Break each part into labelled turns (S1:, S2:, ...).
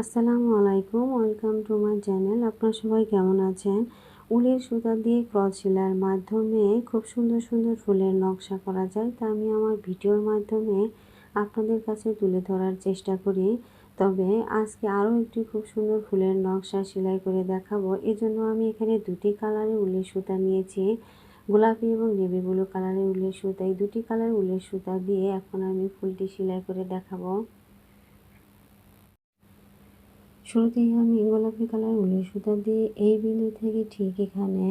S1: আসসালামু আলাইকুম, welcome to my channel. আপনারা সবাই কেমন আছেন? উলের সুতা দিয়ে ক্রস সেলাইয়ের মাধ্যমে খুব সুন্দর সুন্দর ফুলের নকশা করা যায়। তা আমি আমার ভিডিওর মাধ্যমে আপনাদের কাছে তুলে ধরার চেষ্টা করি। তবে আজকে আরও একটি খুব সুন্দর ফুলের নকশা সেলাই করে দেখাবো। এজন্য আমি এখানে দুটি কালারের উলের সুতা নিয়েছি। গোলাপি এবং নেভি ব্লু কালারের উলের সুতা। এই দুটি কালার উলের সুতা দিয়ে এখন আমি ফুলটি সেলাই করে দেখাবো। শুরুতেই আমি গোলাপি কালার উলের সুতা দিয়ে এই বিন্দু থেকে ঠিক এখানে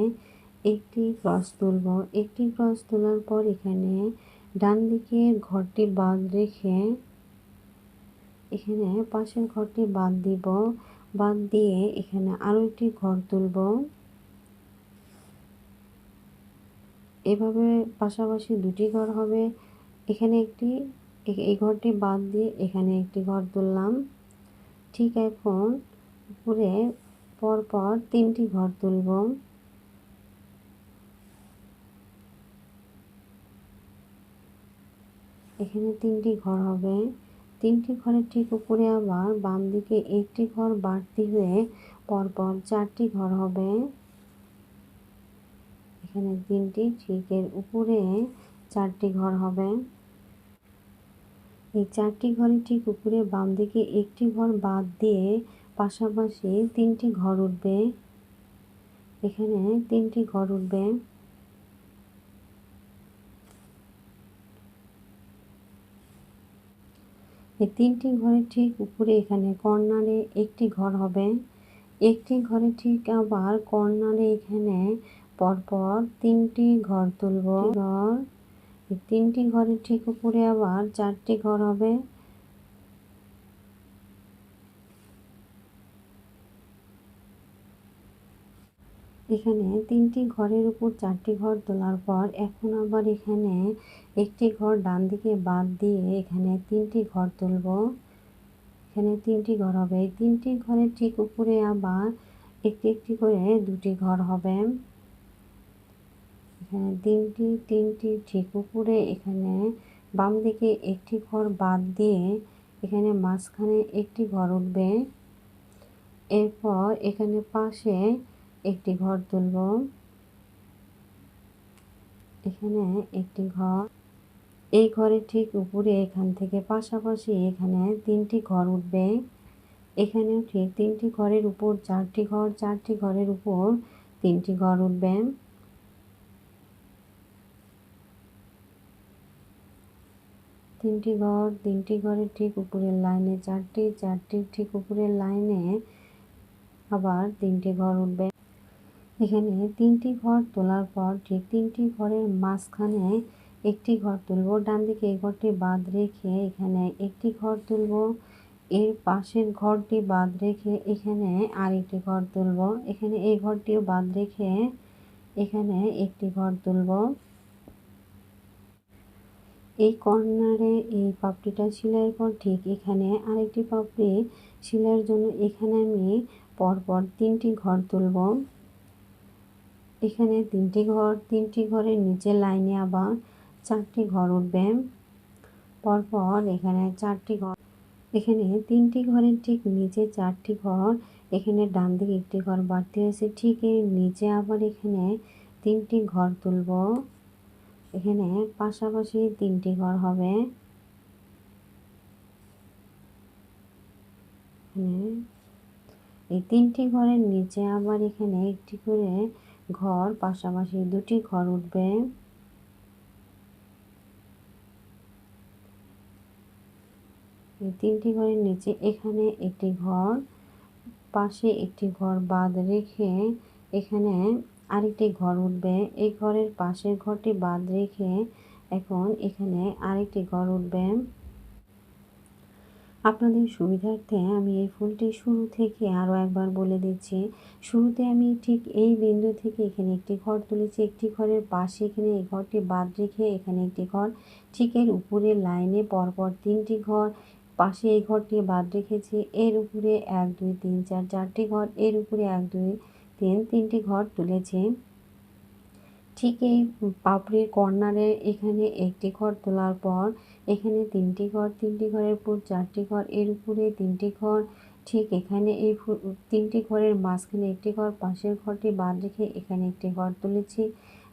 S1: একটি ক্রস তুলব। একটি ক্রস তোলার পর এখানে ডান দিকে ঘরটি বাদ রেখে এখানে পাশের ঘরটি বাদ দিব। বাদ দিয়ে এখানে আরও একটি ঘর তুলব। এভাবে পাশাপাশি দুটি ঘর হবে। এখানে একটি এই ঘরটি বাদ দিয়ে এখানে একটি ঘর তুললাম। ঠিক এখন উপরে পরপর তিনটি ঘর তুলব। এখানে তিনটি ঘর হবে। তিনটি ঘরের ঠিক উপরে আবার বাম দিকে একটি ঘর বাড়তি হয়ে পরপর চারটি ঘর হবে। এখানে তিনটি ঠিকের উপরে চারটি ঘর হবে। এই চারটি ঘরের ঠিক উপরে বাম দিকে একটি ঘর বাদ দিয়ে পাশাপাশি তিনটি ঘর উঠবে। এখানে তিনটি ঘর উঠবে। এই তিনটি ঘরের ঠিক উপরে এখানে কর্নারে একটি ঘর হবে। একটি ঘরে ঠিক আবার কর্নারে এখানে পরপর তিনটি ঘর তুলব। ঘর তিনটি ঘরের ঠিক উপরে আবার চারটি ঘর হবে। এখানে তিনটি ঘরের উপর চারটি ঘর তোলার পর এখন আবার এখানে একটি ঘর ডান দিকে বাদ দিয়ে এখানে তিনটি ঘর তুলব। এখানে তিনটি ঘর হবে। তিনটি ঘরের ঠিক উপরে আবার একটি একটি করে দুটি ঘর হবে। তিনটি তিনটি ঠিক উপরে এখানে বাম দিকে একটি ঘর, বাদ দিয়ে এখানে মাঝখানে একটি ঘর উঠবে। এরপর এখানে পাশে একটি ঘর তুলব। এখানে একটি ঘর। এই ঘরের ঠিক উপরে এখান থেকে পাশাপাশি এখানে তিনটি ঘর উঠবে। এখানেও ঠিক তিনটি ঘরের উপর চারটি ঘর, চারটি ঘরের উপর তিনটি ঘর উঠবে। তিনটি ঘর, তিনটি ঘরের ঠিক উপরের লাইনে চারটি চারটি ঠিক উপরের লাইনে আবার তিনটি ঘর উঠবে। এখানে তিনটি ঘর তোলার পর ঠিক তিনটি ঘরের মাঝখানে একটি ঘর তুলব। ডান দিকে এই ঘরটি বাদ রেখে এখানে একটি ঘর তুলব। এর পাশের ঘরটি বাদ রেখে এখানে আরেকটি ঘর তুলব। এখানে এই ঘরটিও বাদ রেখে এখানে একটি ঘর তুলব। এই কর্নারে এই পাপড়িটা সেলাইয়ের পর ঠিক এখানে আরেকটি পাপড়ি সেলাইয়ের জন্য এখানে আমি পরপর তিনটি ঘর তুলব। এখানে তিনটি ঘর, তিনটি ঘরের নিচে লাইনে আবার চারটি ঘর উঠবে। পরপর এখানে চারটি ঘর, এখানে তিনটি ঘরের ঠিক নিচে চারটি ঘর, এখানে ডান দিকে একটি ঘর বাড়তি হয়েছে ঠিক এর নিচে আবার এখানে তিনটি ঘর তুলব। এখানে পাশাপাশি তিনটি ঘর হবে। এই তিনটি ঘরের নিচে আবার এখানে একটি করে ঘর, পাশাপাশি দুটি ঘর উঠবে। এই তিনটি ঘরের নিচে এখানে একটি ঘর, পাশে একটি ঘর বাদ রেখে এখানে আরেকটি ঘর উঠবে। এই ঘরের পাশের ঘরটি বাদ রেখে এখন এখানে আরেকটি ঘর উঠবে। আপনাদের সুবিধার্থে আমি এই ফুলটি শুরু থেকে আরও একবার বলে দিচ্ছি। শুরুতে আমি ঠিক এই বিন্দু থেকে এখানে একটি ঘর তুলেছি। একটি ঘরের পাশে এখানে এই ঘরটি বাদ রেখে এখানে একটি ঘর। ঠিক এর উপরে লাইনে পরপর তিনটি ঘর। পাশে এই ঘরটি বাদ রেখেছি। এর উপরে এক, দুই, তিন, চার, চারটি ঘর। এর উপরে এক, দুই তিন, তিনটি ঘর তুলেছে। ঠিক এই পাপড়ির কর্নারে এখানে একটি ঘর তোলার পর এখানে তিনটি ঘর, তিনটি ঘরের উপর চারটি ঘর, এর উপরে তিনটি ঘর, ঠিক এখানে এই তিনটি ঘরের মাঝখানে একটি ঘর, পাশের ঘরটি বাদ রেখে এখানে একটি ঘর তুলেছি।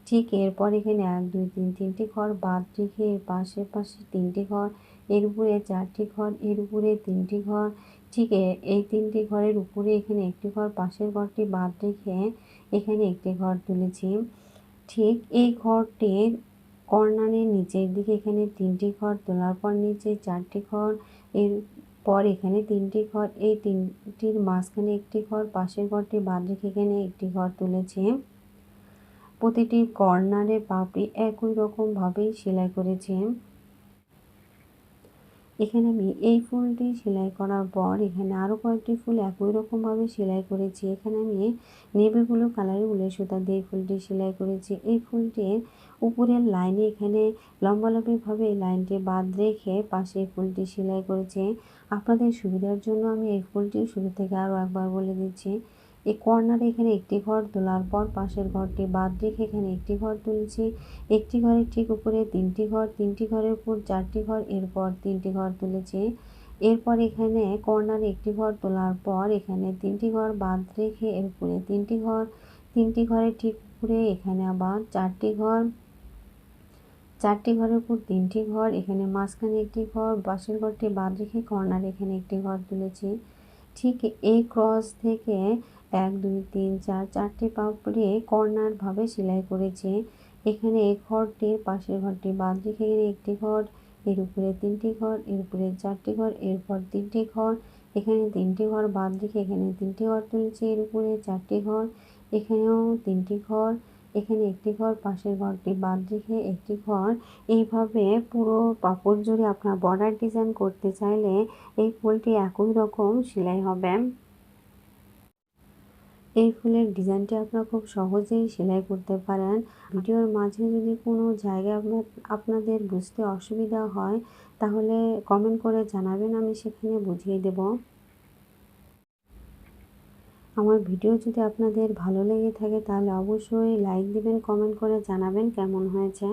S1: ঠিক এরপর এখানে এক, দুই, তিন, তিনটি ঘর বাদ রেখে এর পাশে পাশে তিনটি ঘর, এর উপরে চারটি ঘর, এর উপরে তিনটি ঘর ঠিক এই তিনটি ঘরের উপরে এখানে একটি ঘর, পাশের ঘরটি বাদ রেখে এখানে একটি ঘর তুলেছি। ঠিক এই ঘরটির কর্নারের নিচের দিকে এখানে তিনটি ঘর, তোলার পর নিচে চারটি ঘর, এর পর এখানে তিনটি ঘর, এই তিনটির মাঝখানে একটি ঘর, পাশের ঘরটি বাদ রেখে এখানে একটি ঘর তুলেছি। প্রতিটি কর্নারে পাপড়ি একই রকমভাবেই সেলাই করেছি। এখানে আমি এই ফুলটি সেলাই করার পর এখানে আরও কয়েকটি ফুল একই রকমভাবে সেলাই করেছি। এখানে আমি নেভি ব্লু কালারের উলের সুতা দিয়ে ফুলটি সেলাই করেছি। এই ফুলটির উপরের লাইনে এখানে লম্বালম্বিভাবে এই লাইনটি বাদ রেখে পাশে এই ফুলটি সেলাই করেছি। আপনাদের সুবিধার জন্য আমি এই ফুলটি শুরু থেকে আরও একবার বলে দিচ্ছি। এই কর্নারে এখানে একটি ঘর তোলার পর পাশের ঘরটি বাদ রেখে এখানে একটি ঘর তুলেছি। একটি ঘরের ঠিক উপরে তিনটি ঘর, তিনটি ঘরের উপর চারটি ঘর, এরপর তিনটি ঘর তুলেছি। এরপর এখানে কর্নারে একটি ঘর তোলার পর এখানে তিনটি ঘর বাদ রেখে এর উপরে তিনটি ঘর, তিনটি ঘরের ঠিক উপরে এখানে আবার চারটি ঘর, চারটি ঘরের উপর তিনটি ঘর, এখানে মাঝখানে একটি ঘর, পাশের ঘরটি বাদ রেখে কর্নারে এখানে একটি ঘর তুলেছি। ঠিক এই ক্রস থেকে এক, দুই, তিন, চার, চারটি পাপড়ে কর্নারভাবে সেলাই করেছি। এখানে এই ঘরটির পাশের ঘরটি বাদ রেখে এখানে একটি ঘর, এর উপরে তিনটি ঘর, এর উপরে চারটি ঘর এরপর তিনটি ঘর, এখানে তিনটি ঘর বাদ রেখে এখানে তিনটি ঘর তুলেছি, এর উপরে চারটি ঘর, এখানেও তিনটি ঘর, এখানে একটি ঘর, পাশের ঘরটি বাদ রেখে একটি ঘর। এইভাবে পুরো পাপড় জুড়ে আপনার বর্ডার ডিজাইন করতে চাইলে এই ফুলটি একই রকম সেলাই হবে। এই ফুলের ডিজাইনটি আপনারা খুব সহজেই সেলাই করতে পারেন। ভিডিওর মাঝে যদি কোনো জায়গায় আপনার, আপনাদের বুঝতে অসুবিধা হয়, তাহলে কমেন্ট করে জানাবেন, আমি সেখানে বুঝিয়ে দেব। আমার ভিডিও যদি আপনাদের ভালো লেগে থাকে, তাহলে অবশ্যই লাইক দিবেন কমেন্ট করে জানাবেন কেমন হয়েছে।